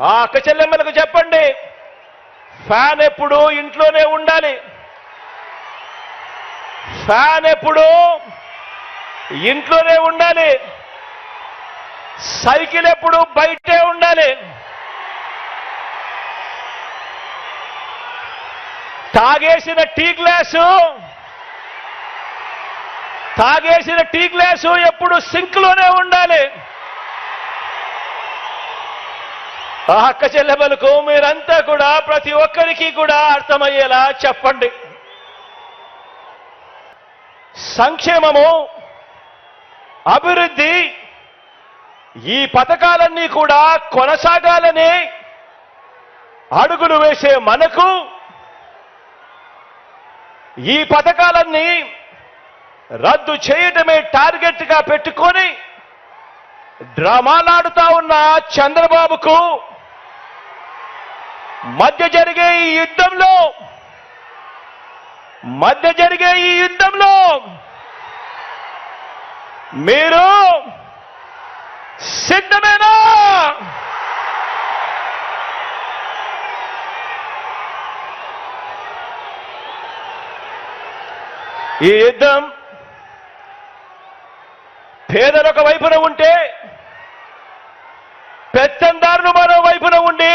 ఆ అక్క చెల్లెమ్మలకు చెప్పండి. ఫ్యాన్ ఎప్పుడు ఇంట్లోనే ఉండాలి. ఫ్యాన్ ఎప్పుడు ఇంట్లోనే ఉండాలి. సైకిల్ ఎప్పుడు బయటే ఉండాలి. తాగేసిన టీ గ్లాసు తాగేసిన టీ గ్లాసు ఎప్పుడు సింక్లోనే ఉండాలి. ఆ అక్క చెల్లెమ్మలకు మీరంతా కూడా ప్రతి ఒక్కరికి కూడా అర్థమయ్యేలా చెప్పండి. సంక్షేమము అభివృద్ధి ఈ పథకాలన్నీ కూడా కొనసాగాలని అడుగులు వేసే మనకు ఈ పథకాలన్నీ రద్దు చేయటమే టార్గెట్గా పెట్టుకొని డ్రామాలాడుతా ఉన్న చంద్రబాబుకు మధ్య జరిగే ఈ యుద్ధంలో మధ్య జరిగే ఈ యుద్ధంలో మీరు సిద్ధమేనా? ఈ యుద్ధం పేదలొక వైపున ఉంటే పెత్తందారులు మరో వైపున ఉండి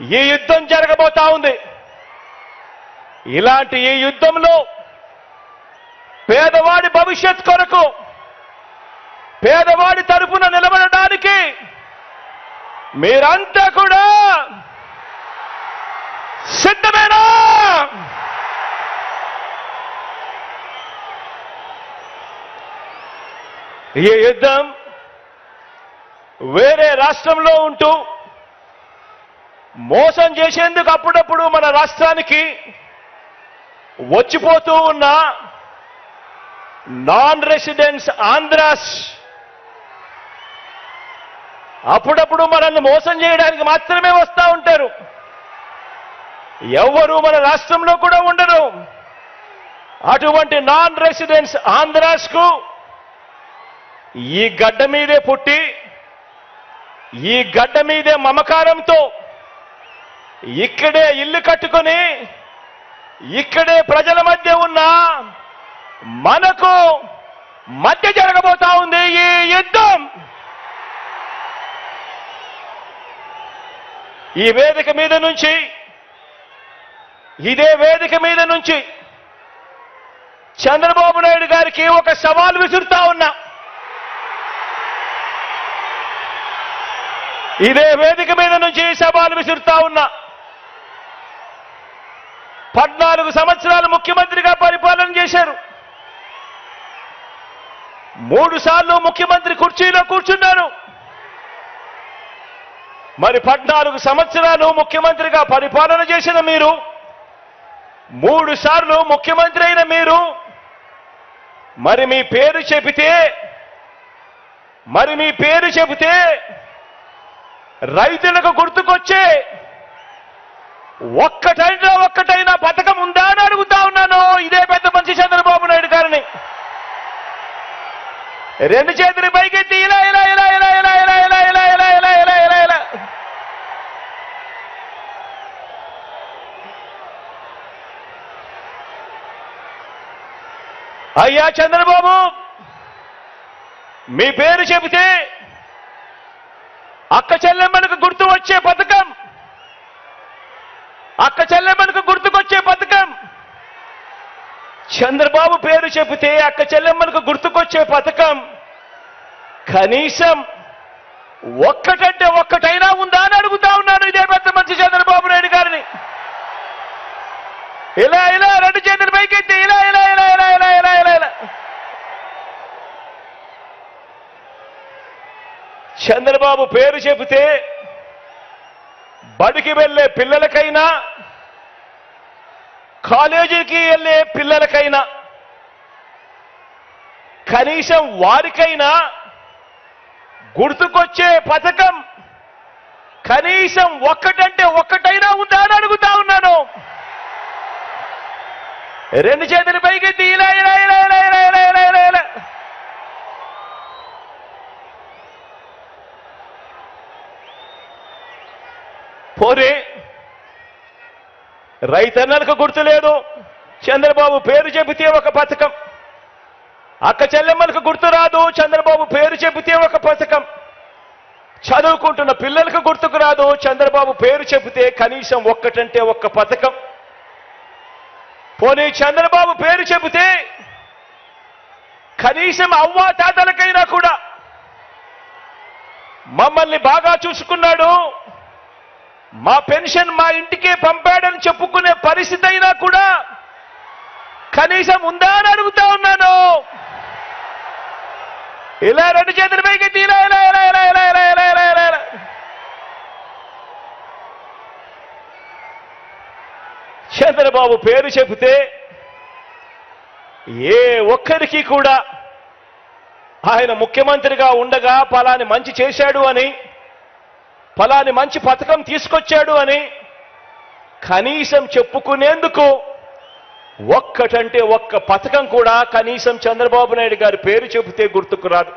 ఈ యుద్ధం జరగబోతా ఉంది. ఇలాంటి ఈ యుద్ధంలో పేదవాడి భవిష్యత్ కొరకు పేదవాడి తరపున నిలబడడానికి మీరంతా కూడా సిద్ధమేనా? ఈ యుద్ధం వేరే రాష్ట్రంలో ఉంటూ మోసం చేసేందుకు అప్పుడప్పుడు మన రాష్ట్రానికి వచ్చిపోతూ ఉన్న నాన్ రెసిడెంట్స్ ఆంధ్రాస్ అప్పుడప్పుడు మనల్ని మోసం చేయడానికి మాత్రమే వస్తూ ఉంటారు. ఎవరు మన రాష్ట్రంలో కూడా ఉండరు. అటువంటి నాన్ రెసిడెంట్స్ ఆంధ్రాస్కు ఈ గడ్డ మీదే పుట్టి ఈ గడ్డ మీదే మమకారంతో ఇక్కడే ఇల్లు కట్టుకొని ఇక్కడే ప్రజల మధ్య ఉన్న మనకు మధ్య జరగబోతా ఉంది ఈ యుద్ధం. ఈ వేదిక మీద నుంచి ఇదే వేదిక మీద నుంచి చంద్రబాబు నాయుడు గారికి ఒక సవాల్ విసురుతా ఉన్నా. ఇదే వేదిక మీద నుంచి సవాల్ విసురుతా ఉన్నా. పద్నాలుగు సంవత్సరాలు ముఖ్యమంత్రిగా పరిపాలన చేశారు. మూడు సార్లు ముఖ్యమంత్రి కుర్చీలో కూర్చున్నారు. మరి పద్నాలుగు సంవత్సరాలు ముఖ్యమంత్రిగా పరిపాలన చేసిన మీరు మూడు సార్లు ముఖ్యమంత్రి అయిన మీరు మరి మీ పేరు చెబితే మరి మీ పేరు చెబితే రైతులకు గుర్తుకొచ్చే ఒక్కటైనా ఒక్కటైనా పథకం ఉందా అని అడుగుతా ఉన్నాను ఇదే పెద్ద మనిషి చంద్రబాబు నాయుడు గారిని రెండు చేతులు పైకెత్తి ఇలా ఇలా ఇలా ఇలా ఇలా ఇలా ఇలా ఇలా ఇలా ఇలా ఇలా ఇలా ఇలా అయ్యా చంద్రబాబు మీ పేరు చెబితే అక్క చెల్లెమ్మలకు గుర్తు వచ్చే పథకం అక్క చెల్లెమ్మకు గుర్తుకొచ్చే పథకం. చంద్రబాబు పేరు చెబితే అక్క చెల్లెమ్మలకు గుర్తుకొచ్చే పథకం. కనీసం ఒక్కటంటే ఒక్కటైనా ఉందా అని అడుగుతా ఉన్నాను ఇదే పెద్ద మంచి చంద్రబాబు నాయుడు గారిని. ఇలా ఇలా రెండు చేతులు పైకెత్తి ఇలా ఇలా ఇలా ఇలా ఇలా ఇలా ఇలా ఇలా. చంద్రబాబు పేరు చెబితే బడికి వెళ్ళే పిల్లలకైనా కాలేజీకి వెళ్ళే పిల్లలకైనా కనీసం వారికైనా గుర్తుకొచ్చే పథకం కనీసం ఒక్కటంటే ఒక్కటైనా ఉందా అని అడుగుతా ఉన్నాను. రెండు చేతులు పైకి ఇలా ఇలా ఇలా ఇలా ఇలా ఇలా పోరే. రైతన్నలకు గుర్తులేదు. చంద్రబాబు పేరు చెబితే ఒక పథకం. అక్క చెల్లెమ్మలకు గుర్తు రాదు. చంద్రబాబు పేరు చెబితే ఒక పథకం. చదువుకుంటున్న పిల్లలకు గుర్తుకు రాదు. చంద్రబాబు పేరు చెబితే కనీసం ఒక్కటంటే ఒక్క పథకం. పోనీ చంద్రబాబు పేరు చెబితే కనీసం అవ్వా తాతలకైనా కూడా మమ్మల్ని బాగా చూసుకున్నాడు. మా పెన్షన్ మా ఇంటికే పంపాడని చెప్పుకునే పరిస్థితి అయినా కూడా కనీసం ఉందా అని అడుగుతా ఉన్నాను. ఇలా రెండు చేతుల పైకి తీరా ఇలా ఇలా ఇలా ఇలా ఇలా ఇలా ఇలా ఇలా ఇలా. చంద్రబాబు పేరు చెబితే ఏ ఒక్కరికి కూడా ఆయన ముఖ్యమంత్రిగా ఉండగా పలాని మంచి చేశాడు అని ఫలాని మంచి పథకం తీసుకొచ్చాడు అని కనీసం చెప్పుకునేందుకు ఒక్కటంటే ఒక్క పథకం కూడా కనీసం చంద్రబాబు నాయుడు గారి పేరు చెబితే గుర్తుకు రాదు.